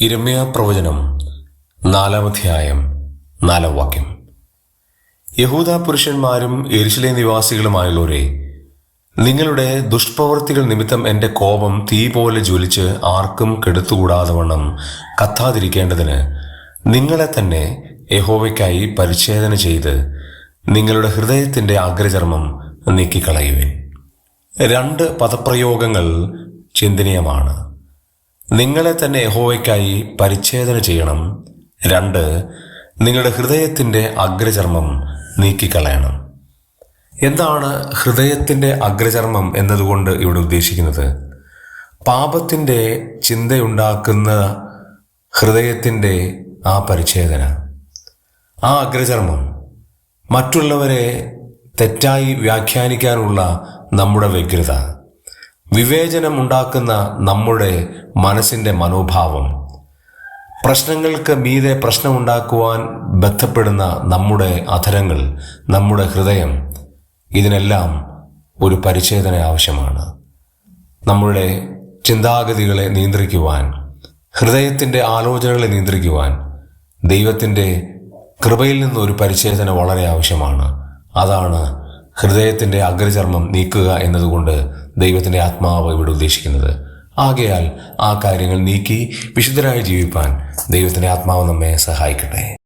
ഇരമ്യ പ്രവചനം നാലാമധ്യായം നാലാം വാക്യം. യഹൂദ പുരുഷന്മാരും എരിശിലെ നിവാസികളുമായുള്ളവരെ നിങ്ങളുടെ ദുഷ്പ്രവൃത്തികൾ നിമിത്തം എന്റെ കോപം തീ പോലെ ജ്വലിച്ച് ആർക്കും കെടുത്തുകൂടാതെ വണ്ണം കത്താതിരിക്കേണ്ടതിന് നിങ്ങളെ തന്നെ യഹോവയ്ക്കായി പരിച്ഛേദന ചെയ്ത് നിങ്ങളുടെ ഹൃദയത്തിന്റെ അഗ്രചർമ്മം നീക്കിക്കളയുവിൻ. രണ്ട് പദപ്രയോഗങ്ങൾ ചിന്തനീയമാണ്. നിങ്ങളെ തന്നെ യഹോവയ്ക്കായി പരിച്ഛേദന ചെയ്യണം. രണ്ട് നിങ്ങളുടെ ഹൃദയത്തിന്റെ അഗ്രചർമ്മം നീക്കിക്കളയണം. എന്താണ് ഹൃദയത്തിന്റെ അഗ്രചർമ്മം എന്നതുകൊണ്ട് ഇവിടെ ഉദ്ദേശിക്കുന്നത്? പാപത്തിന്റെ ചിന്തയുണ്ടാക്കുന്ന ഹൃദയത്തിന്റെ ആ പരിച്ഛേദന ആ അഗ്രചർമ്മം മറ്റുള്ളവരെ തെറ്റായി വ്യാഖ്യാനിക്കാനുള്ള നമ്മുടെ വ്യഗ്രത വിവേചനം ഉണ്ടാക്കുന്ന നമ്മുടെ മനസ്സിന്റെ മനോഭാവം. പ്രശ്നങ്ങൾക്ക് മീതെ പ്രശ്നമുണ്ടാക്കുവാൻ ബന്ധപ്പെടുന്ന നമ്മുടെ അധരങ്ങൾ നമ്മുടെ ഹൃദയം ഇതിനെല്ലാം ഒരു പരിച്ഛേദന ആവശ്യമാണ്. നമ്മുടെ ചിന്താഗതികളെ നിയന്ത്രിക്കുവാൻ ഹൃദയത്തിന്റെ ആലോചനകളെ നിയന്ത്രിക്കുവാൻ ദൈവത്തിന്റെ കൃപയിൽ നിന്നൊരു പരിച്ഛേദന വളരെ ആവശ്യമാണ്. അതാണ് ഹൃദയത്തിന്റെ അഗ്രചർമ്മം നീക്കുക എന്നതുകൊണ്ട് ദൈവത്തിന്റെ ആത്മാവ് ഇവിടെ ഉദ്ദേശിക്കുന്നത്. ആകയാൽ ആ കാര്യങ്ങൾ നീക്കി വിശുദ്ധരായി ജീവിപ്പാൻ ദൈവത്തിന്റെ ആത്മാവ് നമ്മെ സഹായിക്കട്ടെ.